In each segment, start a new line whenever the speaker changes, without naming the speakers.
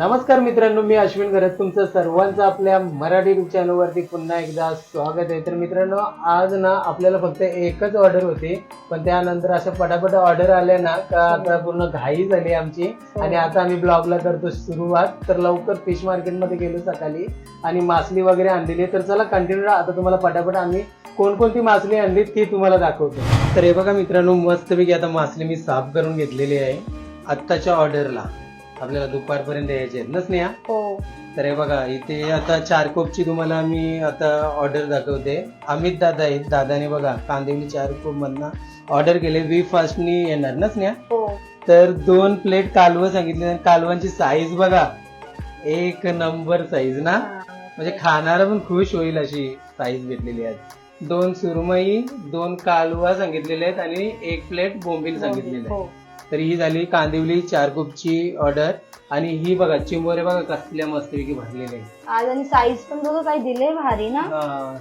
नमस्कार मित्रांनो मी अश्विन गरज तुमचं सर्वांचं आपल्या मराठी चॅनलवरती पुन्हा एकदा स्वागत आहे. तर मित्रांनो आज ना आपल्याला फक्त एकच ऑर्डर होती. पण त्यानंतर अशा पटापट ऑर्डर आल्या ना का आता पूर्ण घाई झाली आमची. आणि आता आम्ही ब्लॉगला करतो सुरुवात. तर लवकर फिश मार्केटमध्ये गेलो सकाळी. आणि मासली वगैरे आणलेली तर चला कंटिन्यू आता तुम्हाला पटापट आम्ही कोणकोणती मासली आणली ती तुम्हाला दाखवतो. तर हे बघा मित्रांनो मस्तपैकी आता मासली मी साफ करून घेतलेली आहे. आत्ताच्या ऑर्डरला आपल्याला दुपारपर्यंत यायचे. आहेत ना स्नेहा?
हो.
तर हे बघा इथे आता चार कोपची तुम्हाला मी आता ऑर्डर दाखवते. अमित दादा आहेत. दादाने बघा कांदिवली चार कोप मधनं ऑर्डर केले. वी फास्टनी येणार. ना स्नेहा?
हो.
तर दोन प्लेट कालवं सांगितले आणि कालवांची साईज बघा. एक नंबर साईज ना? म्हणजे खाणारा पण खुश होईल अशी साईज भेटलेली आहे. दोन सुरमई दोन कालवा सांगितलेले आहेत आणि एक प्लेट बोंबील सांगितलेले आहे.
हो.
तर ही झाली कांदिवली चार कोपची ऑर्डर आणि ही बघा चिंबोरे बघा कसल्या मस्तपैकी भरलेले आहेत.
आज आणि साईज पण बघा काय दिले भारी ना.
हा.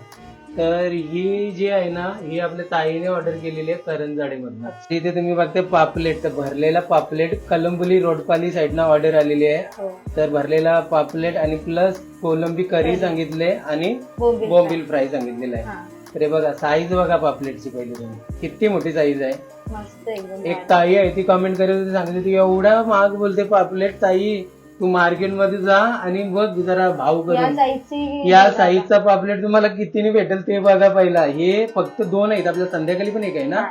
तर ही जी आहे ना ही आपल्या ताईने ऑर्डर केलेली आहे करंजाडे मधनं इथे तुम्ही बघते पापलेट तर भरलेला पापलेट कलंबुली रोडपाली साईडनं ऑर्डर आलेली आहे.
हो.
तर भरलेला पापलेट आणि प्लस कोलंबी करी सांगितले आणि
बोंबील
बोंबील फ्राय सांगितलेलं आहे.
हा.
तर हे बघा साईज बघा पापलेटची पहिली तुम्ही. किती मोठी साईज आहे.
मस्त एकदम
एक ताई आहे ती कमेंट करत होती सांगितली होती एवढा महाग बोलते पापलेट ताई. तू मार्केटमध्ये जा आणि बघ जरा भाव करून.
साईजची
या साईजचा पापलेट तुम्हाला कितीने भेटेल ते बघा पहिला. हे फक्त दोन आहेत. आपल्या संध्याकाळी पण एक आहे ना.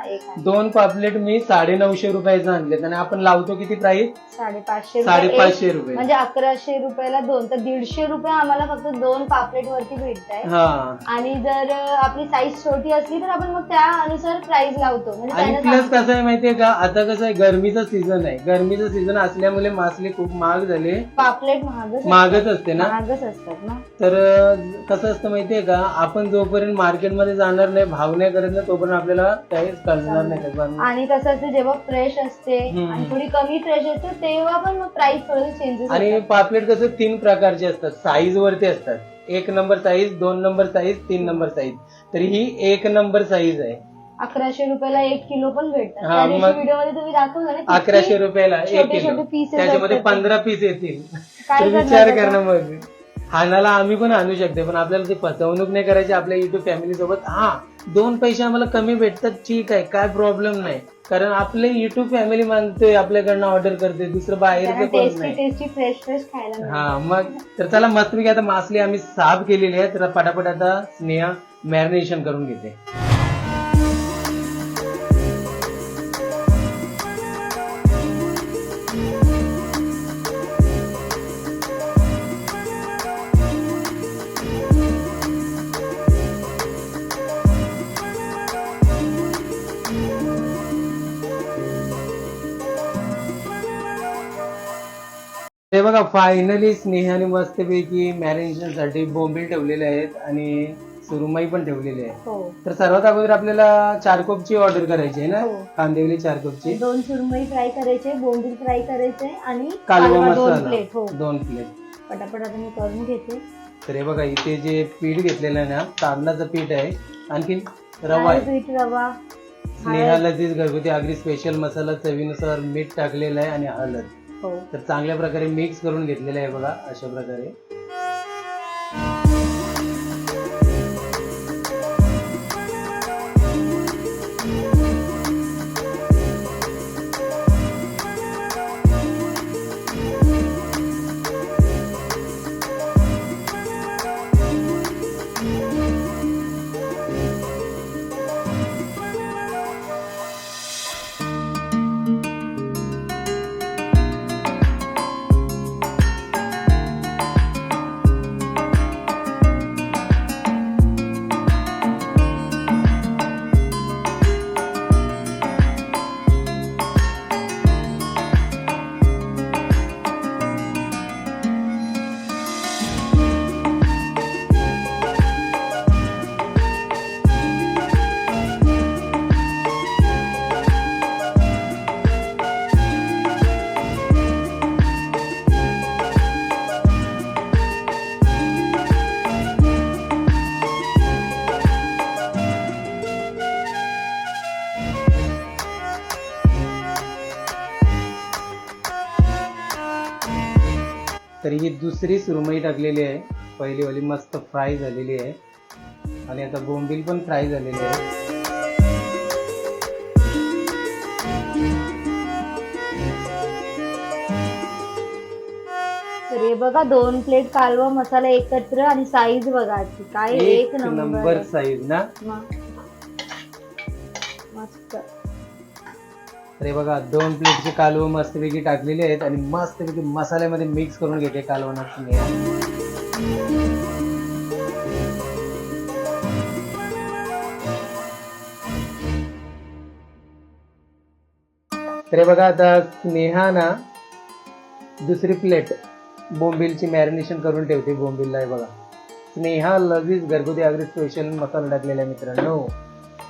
दोन पापलेट मी साडे नऊशे रुपयाचं आणलेत. आणि आपण लावतो किती प्राइस
साडेपाचशे
साडेपाचशे. रुपये.
म्हणजे अकराशे रुपयाला दोन. तर दीडशे रुपये आम्हाला फक्त दोन पापलेट वरती भेटत आहे
हा.
आणि जर आपली साईज छोटी असली तर आपण मग त्यानुसार प्राइस लावतो. म्हणजे
आणि प्लस कसं आहे माहितीये का? आता कसं आहे गरमीचा सीझन आहे. गरमीचा सीझन असल्यामुळे मासले खूप महाग झाले.
पापलेट महागच
असते. ना?
महागच असतात ना.
तर कसं असतं माहितीये का? आपण जोपर्यंत मार्केटमध्ये जाणार नाही भाव नाही करत ना तोपर्यंत आपल्याला काहीच कळणार नाही.
आणि कसं असतं जेव्हा फ्रेश असते. आणि थोडी कमी फ्रेश असते तेव्हा पण मग प्राइस थोडं चेंजेस
आणि पापलेट कसं तीन प्रकारचे असतात. साईज वरती असतात. एक नंबर साईज दोन नंबर साईज तीन नंबर साईज तर ही एक नंबर साईज आहे.
अकराशे रुपयाला एक किलो पण भेटतात.
हा,
त्या दिवशी
मग-
व्हिडिओमध्ये तुम्ही दाखवलं ना किती
अकराशे रुपयाला एक किलो.
छोटे pieces
त्याच्यामध्ये
असतात.
पंधरा पीस येतील.
काय
तर
करणार
विचार? करणं मग. हाणाला आम्ही पण आणू शकते पण आपल्याला ती फसवणूक नाही करायची आपल्या युट्यूब फॅमिली सोबत. हा दोन पैसे आम्हाला कमी भेटतात ठीक आहे काय प्रॉब्लेम नाही. कारण आपले युट्यूब फॅमिली मानतोय आपल्याकडनं ऑर्डर करते दुसरं बाहेरचं कोण
टेस्टी
नाही.
टेस्टी फ्रेश फ्रेश खायला मिळतं.
हा मग तर चला मस्तपैकी आता मासली आम्ही साफ केलेली आहे तर पटापट आता स्नेहा मॅरिनेशन करून घेते. ते बघा फायनली स्नेहाने मस्तपैकी मॅरिनेशनसाठी बोंबील ठेवलेले आहेत आणि सुरमई पण ठेवलेली आहे.
हो.
तर सर्वात अगोदर आपल्याला चार कोपची ऑर्डर करायची आहे ना?
हो.
कांदिवली चार कोपची
दोन सुरमई फ्राय करायचे बोंबील फ्राय करायचे आणि
कालवा
कालवा दोन
मसाला.
प्लेट हो.
दोन प्लेट
पटापट आता मी करून घेते.
तर हे बघा इथे जे पीठ घेतलेलं आहे ना तांदळाचं पीठ आहे. आणखी रवा आहे.
पीठ रवा
स्नेहाला जी घरगुती आगरी स्पेशल मसाला चवीनुसार मीठ टाकलेलं आहे आणि हळद.
हो हो.
तर चांगल्या प्रकारे मिक्स करून घेतलेलं आहे बघा अशा प्रकारे. दुसरी सुरमई टाकलेली आहे पहिली वाली मस्त फ्राय झालेली आहे आणि आता बोंबील पण फ्राय झालेली आहे
हे बघा दोन प्लेट कालवा मसाला एकत्र आणि साईज बघा. काय
एक
एक नंबर.
साईज ना.
मस्त
तर हे बघा दोन प्लेटचे कालवं मस्तपैकी टाकलेले आहेत आणि मस्तपैकी मसाल्यामध्ये मिक्स करून घेते कालवणात स्नेहा तर हे बघा आता स्नेहा ना दुसरी प्लेट बोंबिलची मॅरिनेशन करून ठेवते बोंबिलला हे बघा. स्नेहा लजीज घरगुती अगदी स्पेशल मसाला टाकलेला आहे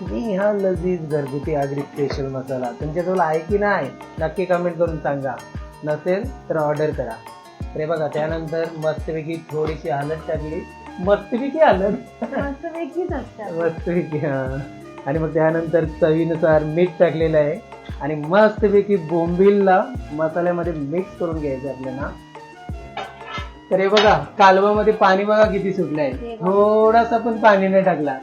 मित्रांनो स्नेहा लजीज घरगुती आगरी स्पेशल मसाला. तुमच्याजवळ आहे की नाही नक्की कमेंट करून सांगा. नसेल तर ऑर्डर करा. तर हे बघा त्यानंतर मस्तपैकी थोडीशी हळद टाकली. मस्तपैकी
असतात.
मस्तपैकी हा. आणि मग त्यानंतर चवीनुसार मीठ टाकलेलं आहे. आणि मस्तपैकी बोंबिलला मसाल्यामध्ये मिक्स करून घ्यायचं आपल्याला. तर हे बघा कालवामध्ये पाणी बघा किती सुटलंय.
हे.
थोडासा पण पाणी नाही टाकला.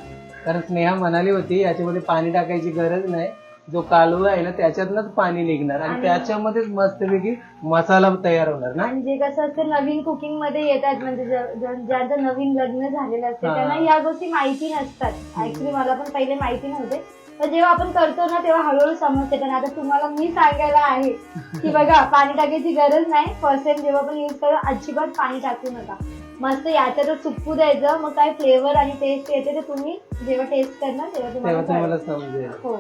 कारण स्नेहा म्हणाली होती याच्यामध्ये पाणी टाकायची गरज नाही. जो कालवा आहे ना त्याच्यातनंच पाणी निघणार. आणि
आणि-
त्याच्यामध्येच मस्तपैकी मसाला तयार होणार ना.
आणि जे कसं असतं नवीन कुकिंगमध्ये येतात म्हणजे ज- ज- ज्यांचं नवीन लग्न झालेलं असते
हा.
त्यांना या गोष्टी माहिती नसतात. ऍक्च्युली मला पण पहिले माहिती नव्हते. पण जेव्हा आपण करतो ना तेव्हा हळूहळू समजते. पण आता तुम्हाला मी सांगायला आहे की बघा पाणी टाकायची गरज नाही. फर्स्ट टाइम जेव्हा पण युज करा अजिबात पाणी टाकू नका. मस्त याच्यातच चुकू द्यायचं मग काय फ्लेवर आणि टेस्ट येते ते तुम्ही जेव्हा टेस्ट करणार तेव्हा
तेव्हा
तुम्हाला.
समजेल.
हो.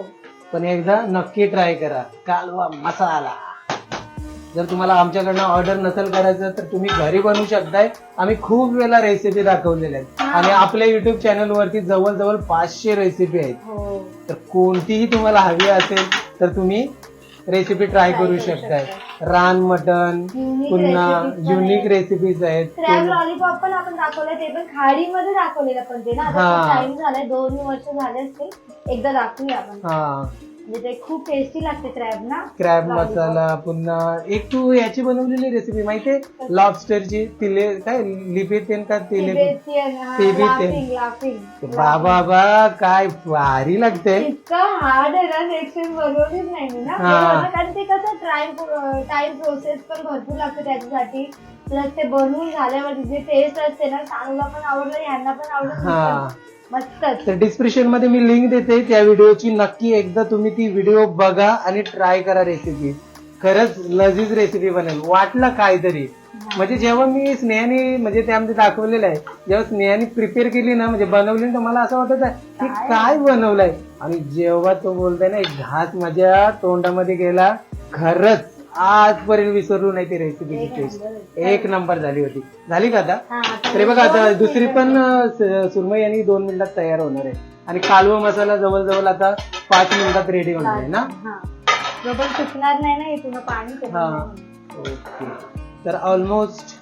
पण एकदा नक्की ट्राय करा. कालवा मसाला. जर तुम्हाला आमच्याकडनं ऑर्डर नसेल करायचं तर तुम्ही घरी बनवू शकताय. आम्ही खूप वेळा रेसिपी दाखवलेल्या आहेत.
हा.
आणि आपल्या युट्यूब चॅनल वरती जवळजवळ पाचशे रेसिपी आहेत.
हो.
तर कोणतीही तुम्हाला हवी असेल तर तुम्ही रेसिपी ट्राय करू शकताय. रान मटन
Unique
पुन्हा
recipes पण
युनिक
आहेत.
रेसिपीज आहेत.
क्रॅब लॉलीपॉप पण आपण दाखवलंय ते पण खाडीमध्ये दाखवलेलं पण ते ना.
हा.
टाइम झालाय दोन वर्ष झाले असतील. एकदा दाखवूया आपण.
हा.
म्हणजे खूप टेस्टी लागते क्रॅब ना?
क्रॅब. मसाला पुन्हा एक तू याची बनवलेली रेसिपी माहितीये लॉबस्टरची तिले काय लिपितेन का तिले?
Tibetan, हा, laughing, laughing.
बाबा बा काय भारी लागते.
इतकं हार्ड आहे ना सेक्शन बनवलीच नाही मी ना.
हा.
कारण ते कसं टाइम टाइम प्रोसेस पण भरपूर लागते त्याच्यासाठी. प्लस ते बनवून झाल्यावर जे टेस्ट असते ना चांगला पण आवडलं यांना पण
हा.
आवडलं मस्तच.
तर डिस्क्रिप्शनमध्ये मी लिंक देते त्या व्हिडिओची नक्की एकदा तुम्ही ती व्हिडिओ बघा आणि ट्राय करा रेसिपी खरंच लजीज रेसिपी बनेल. वाटलं काहीतरी. म्हणजे जेव्हा मी स्नेहाने म्हणजे त्यामध्ये दाखवलेलं आहे जेव्हा स्नेहाने प्रिपेअर केली ना म्हणजे बनवली तर मला असं वाटत आहे की
काय?
बनवलंय? आणि जेव्हा तो बोलताय ना घास माझ्या तोंडामध्ये गेला खरंच. आजपर्यंत विसरलो नाही ती रेसिपीची
एक
टेस्ट
नंबर.
एक नंबर झाली होती. झाली का आता? तरी बघा आता दुसरी. पण सुरमई आणि दोन मिनिटात तयार होणार आहे. आणि कालवा मसाला जवळजवळ आता पाच मिनिटात रेडी होणार आहे ना?
सुकणार नाही ना पाणी
हा. ओके. तर ऑलमोस्ट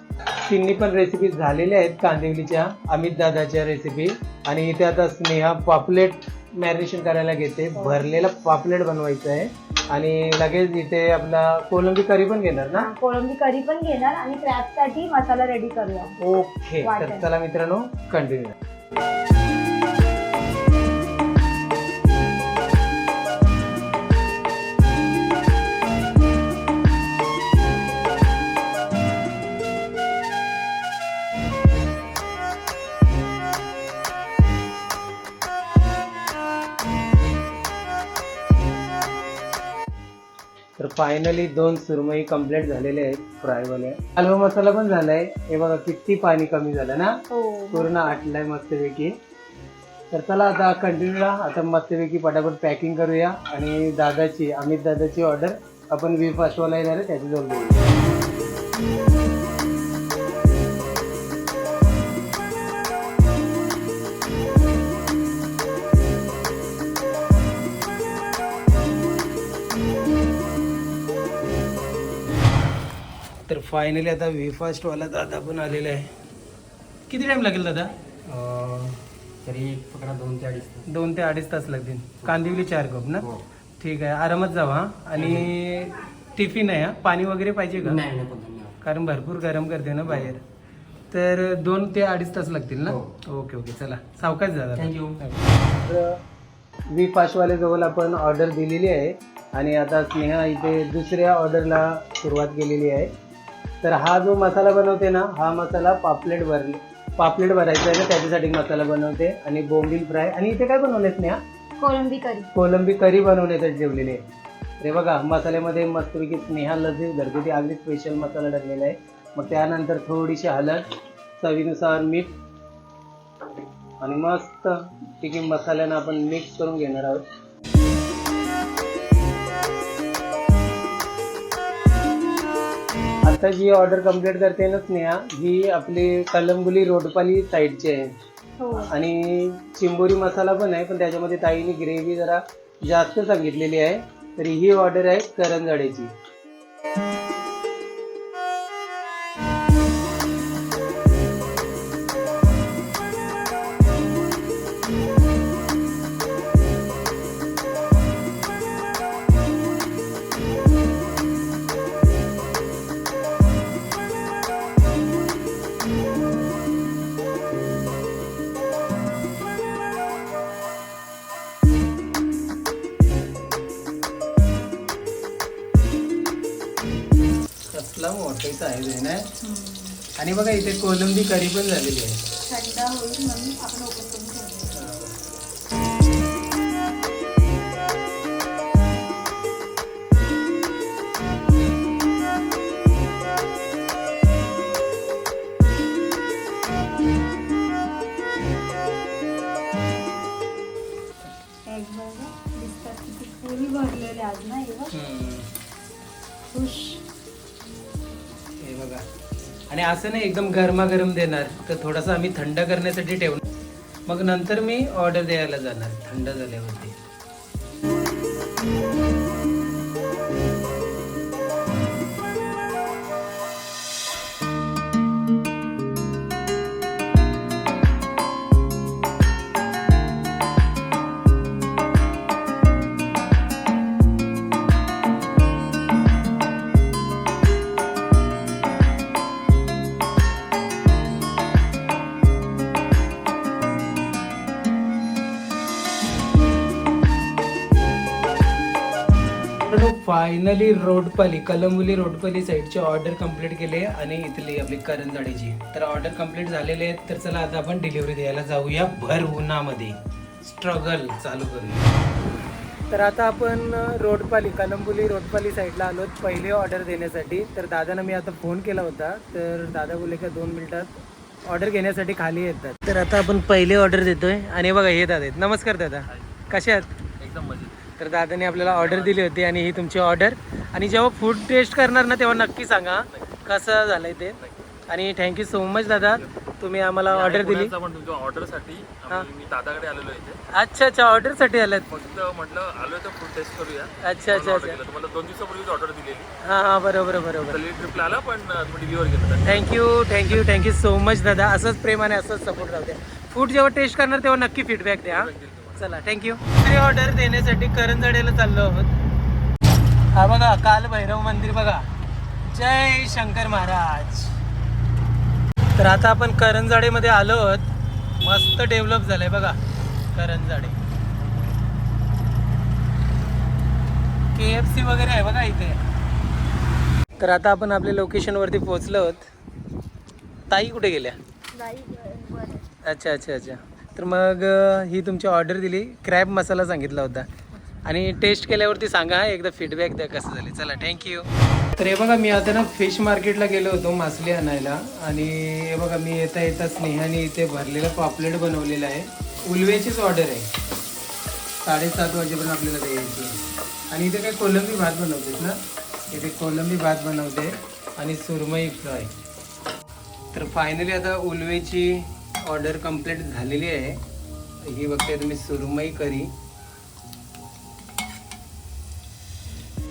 तिन्ही पण रेसिपी झालेल्या आहेत कांदिवलीच्या अमित दादाच्या रेसिपी आणि इथे आता स्नेहा पापलेट मॅरिनेशन करायला घेते. भरलेला पापलेट बनवायचं आहे आणि लगेच इथे आपला कोलंबी करी पण घेणार ना?
कोळंबी करी पण घेणार आणि क्रॅबसाठी मसाला रेडी करूया.
ओके तर
वाटण.
चला मित्रांनो कंटिन्यू फायनली दोन सुरमई कंप्लीट झालेले आहेत फ्रायवाले हलवा मसाला पण झालाय. हे बघा किती पाणी कमी झालं ना?
हो.
पूर्ण आटलाय मस्तपैकी. तर चला आता कंटिन्यू आता मस्तपैकी पटापट पॅकिंग करूया. आणि दादाची अमित दादाची ऑर्डर आपण वी फर्स्टवाला येणार आहे त्याच्याजवळ देऊ फायनली आता वी फास्टवाला दादा पण आलेला आहे. किती टाइम लागेल दादा?
तरी पकडा दोन ते अडीच तास.
दोन ते अडीच तास लागतील. कांदिवली चार कप ना?
हो.
ठीक आहे आरामात जावा हा. आणि टिफिन आहे हा? पाणी वगैरे पाहिजे का?
नाही धन्यवाद
कारण भरपूर गरम करते ना बाहेर. तर दोन ते अडीच तास लागतील ना?
हो.
ओके ओके चला. सावकाश झाला
थँक्यू
वी फास्टवाले जवळ आपण ऑर्डर दिलेली आहे. आणि आता स्नेहा इथे दुसऱ्या ऑर्डरला सुरुवात केलेली आहे. तर हा जो मसाला बनवते ना हा मसाला पापलेट भरले पापलेट भरायचा आहे ना त्याच्यासाठी मसाला बनवते. आणि बोंबील फ्राय आणि इथे काय बनवले स्नेहा?
कोळंबी करी.
कोलंबी करी बनवण्यासाठी ठेवलेली आहे ते बघा मसाल्यामध्ये मस्तपैकी स्नेहा लजीज घरगुती अगदी स्पेशल मसाला टाकलेला आहे. मग त्यानंतर थोडीशी हळद चवीनुसार मीठ आणि मस्त पैकी मसाल्यानं आपण मिक्स करून घेणार आहोत. आता जी ऑर्डर कंप्लीट करते ना स्नेहा ही आपली कलंबुली रोडपाली साईडची आहे.
हो.
आणि चिंबोरी मसाला पण आहे पण त्याच्यामध्ये ताईने ग्रेव्ही जरा जास्त सांगितलेली आहे. तर ही ऑर्डर आहे करंजाड्याची बघा इथे कोलंबी करी पण झालेली आहे.
थंड होईल
असं नाही एकदम गरमागरम देणार. तर थोडासा आम्ही थंड करण्यासाठी ठेवणार. मग नंतर मी ऑर्डर द्यायला जाणार थंड झाल्यावरती. फायनली रोडपाली कलंबुली रोडपाली साईडची ऑर्डर कंप्लीट केली आणि इथली आपली करंजाडीची तर ऑर्डर कंप्लीट झालेले आहेत तर चला आता आपण डिलिव्हरी द्यायला जाऊया भर उन्हामध्ये. स्ट्रगल चालू करूया. तर आता आपण रोडपाली कलंबुली रोडपाली साईडला आलो पहिली ऑर्डर देण्यासाठी. तर दादानं मी आता फोन केला होता तर दादा बोलले का दोन मिनिटात ऑर्डर घेण्यासाठी खाली येतात. तर आता आपण पहिली ऑर्डर देतोय. आणि बघा हे दादा आहेत. नमस्कार दादा. कसे आहात? तर दादाने आपल्याला ऑर्डर दिली होती आणि ही तुमची ऑर्डर आणि जेव्हा फूड टेस्ट करणार ना तेव्हा नक्की सांगा कसं झालंय ते. आणि थँक्यू सो मच दादा. तुम्ही आम्हाला ऑर्डर दिली.
ऑर्डरसाठी दादाकडे आलेलो इथे.
अच्छा अच्छा ऑर्डरसाठी आलात.
फक्त म्हटलं आलोय तर फूड टेस्ट करूया.
अच्छा अच्छा
तुम्हाला दोन दिवसापूर्वीच ऑर्डर दिलेली.
हां हां बरोबर बरोबर.
ट्रिपला आला पण डिलिव्हर केलं.
Thank you thank you thank you so much दादा. असंच प्रेमाने असंच सपोर्ट राहू द्या. फूड जेव्हा टेस्ट करणार तेव्हा नक्की फीडबॅक द्या हा. चला थँक्यू दुसरी ऑर्डर देण्यासाठी करंजाड्याला चाललो आहोत. हा बघा काल भैरव मंदिर बघा. जय शंकर महाराज. तर आता आपण करंजाडेमध्ये आलो आहोत. मस्त डेव्हलप झालंय बघा करंजाडे के एफ सी वगैरे आहे बघा इथे. तर आता आपण आपल्या लोकेशनवरती पोहोचलो आहोत. ताई कुठे गेल्या? अच्छा अच्छा अच्छा. तर मग ही तुमची ऑर्डर दिली. क्रॅब मसाला सांगितला होता. आणि टेस्ट केल्यावरती सांगा हा, एकदा फीडबॅक द्या कसं झाले. चला थँक्यू तर हे बघा मी आता ना फिश मार्केटला गेलो होतो मासली आणायला. आणि हे बघा मी येता येता स्नेहाने इथे भरलेलं पॉपलेट बनवलेलं आहे. उलवेचीच ऑर्डर आहे. साडेसात वाजेपर्यंत आपल्याला द्यायची आणि इथे काय कोलंबी भात बनवतेस ना? इथे कोलंबी भात बनवते. आणि सुरमई फ्राय. तर फायनली आता उलवेची ऑर्डर कंप्लीट झालेली आहे. ही बघते तुम्ही सुरमई करी.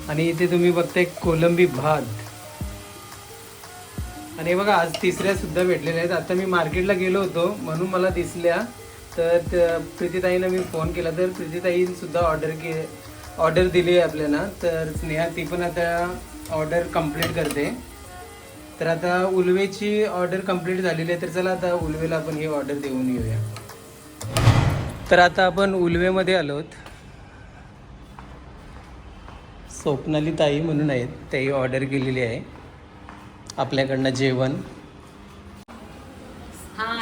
आणि इथे तुम्ही बघताय कोलंबी भात. आणि बघा आज तिसऱ्या सुद्धा भेटलेल्या आहेत. आता मी मार्केटला गेलो होतो म्हणून मला दिसल्या. तर प्रीतीताईनं मी फोन केला. तर प्रीतीताईने सुद्धा ऑर्डर के ऑर्डर दिली आहे आपल्याला. तर स्नेहा ती पण आता ऑर्डर कंप्लीट करते. तर आता उलवेची ऑर्डर कंप्लीट झालेली आहे तर चला आता उलवेला आपण ही ऑर्डर देऊन येऊया. तर आता आपण उलवेमध्ये आलोत. स्वप्नाली ताई म्हणून आहेत त्याही ऑर्डर केलेली आहे. आपल्याकडनं जेवण.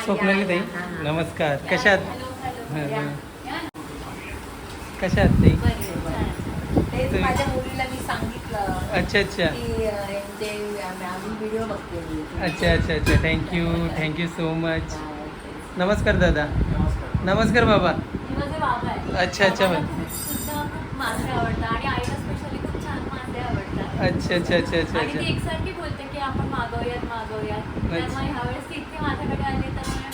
स्वप्नाली ताई नमस्कार. कशात कशात ताई? अच्छा अच्छा.
की अं, ते आम्ही व्हिडिओ बघते मी.
अच्छा अच्छा अच्छा. थँक्यू थँक्यू सो मच नमस्कार दादा. नमस्कार. बाबा.
माझे बाबा आहे
अच्छा अच्छा
मला खूप सुद्धा खूप मासे आवडतात आणि आईला स्पेशली खूप छान मासे आवडतात.
अच्छा अच्छा अच्छा अच्छा
आणि ती
अच्छा
एकसारखी बोलते की आपण मागवूयात मागवूयात. तर
अच्छा.
ह्यावेळेस ती माझ्याकडे आली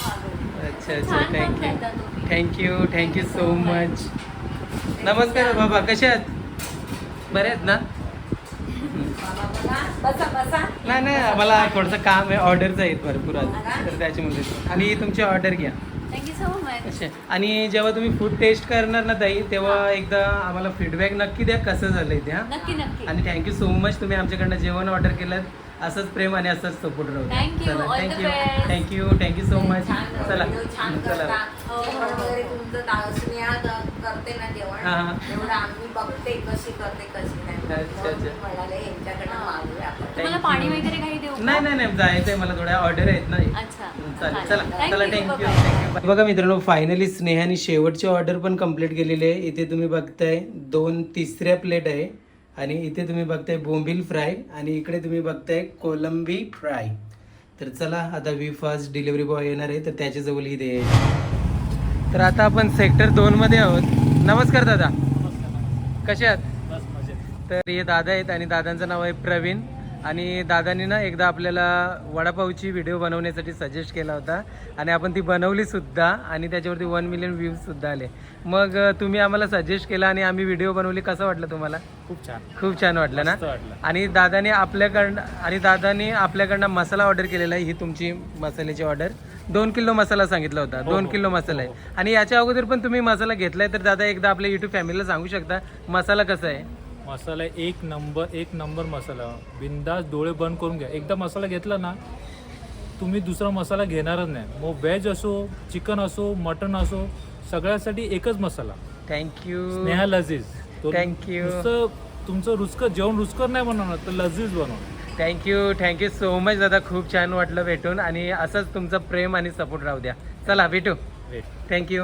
मागवली.
अच्छा
खूप
अच्छा.
छान
थँक्यू
तुम्ही.
थँक्यू थँक्यू सो मच नमस्कार बाबा. कशा आहात? बरे आहेत ना?
बसा बसा.
नाही नाही मला थोडंसं काम आहे ऑर्डरचं आहेत भरपूर आज. तर त्याच्यामध्ये. आणि तुमची ऑर्डर घ्या.
थँक्यू सो मच
अच्छा आणि जेव्हा तुम्ही फूड टेस्ट करणार ना ताई तेव्हा एकदा आम्हाला फीडबॅक नक्की द्या कसं झालंय ते हां.
नक्की नक्की.
आणि थँक्यू सो मच तुम्ही आमच्याकडनं जेवण ऑर्डर केलं असंच प्रेम आणि असंच सपोर्ट राहू
Thank you. All the
thank you
best.
Thank you thank you so much
छान
चला.
छान
चला.
करता.
हो, हो,
जेवण
हो.
वगैरे तुमचं दा- स्नेहा क- करते ना जेवण.
हा, हा.
एवढं आम्ही बघते कशी करते कशी नाही.
अच्छा, अच्छा.
म्हणून म्हणाले यांच्याकडनं.
तुम्हाला. पाणी वगैरे काही देऊ?
नाही नाही नाही जायचंय मला थोड्या ऑर्डर आहेत ना.
अच्छा.
चालेल चला
Thank
चला
you.
Thank you
Bye-bye.
थँक्यू बघा मित्रांनो फायनली स्नेहाने शेवटची ऑर्डर पण कंप्लीट केलेली आहे. इथे तुम्ही बघताय दोन तिसऱ्या प्लेट आहे आणि इथे तुम्ही बघताय बोंबील फ्राय आणि इकडे तुम्ही बघताय कोलंबी फ्राय. तर चला आता वी फास्ट डिलिव्हरी बॉय येणार आहे तर त्याच्याजवळ ही दे. तर आता आपण सेक्टर दोन मध्ये आहोत. नमस्कार दादा. कसे आहात? तर हे दादा आहेत आणि दादांचं नाव आहे प्रवीण. आणि दादांनी ना एकदा आपल्याला वडापावची व्हिडिओ बनवण्यासाठी सजेस्ट केला होता. आणि आपण ती बनवली सुद्धा आणि त्याच्यावरती वन मिलियन व्ह्यूज सुद्धा आले. मग तुम्ही आम्हाला सजेस्ट केला आणि आम्ही व्हिडिओ बनवली. कसं वाटलं तुम्हाला?
खूप छान.
खूप छान वाटलं ना. आणि दादाने आपल्याकडनं आणि दादाने आपल्याकडनं मसाला ऑर्डर केलेला आहे ही तुमची मसाल्याची ऑर्डर दोन किलो मसाला सांगितला होता.
हो,
दोन
हो.
किलो मसाला आहे. आणि याच्या अगोदर पण तुम्ही मसाला घेतलाय तर दादा एकदा आपल्या युट्यूब फॅमिलीला सांगू शकता मसाला कसा आहे?
मसाला एक नंबर एक नंबर मसाला. बिंदास डोळे बंद करून घ्या. एकदा मसाला घेतला ना तुम्ही दुसरा मसाला घेणारच नाही. मग व्हेज असो चिकन असो मटन असो सगळ्यासाठी एकच मसाला.
थँक्यू
स्नेहा लजीज. नुसतं तुमचं रुचकर जेवण रुचकर नाही बनवणार तर लजीज बनवणार
थँक्यू थँक्यू सो मच दादा. खूप छान वाटलं भेटून. आणि असंच तुमचं प्रेम आणि सपोर्ट राहू द्या. चला भेटू. थँक्यू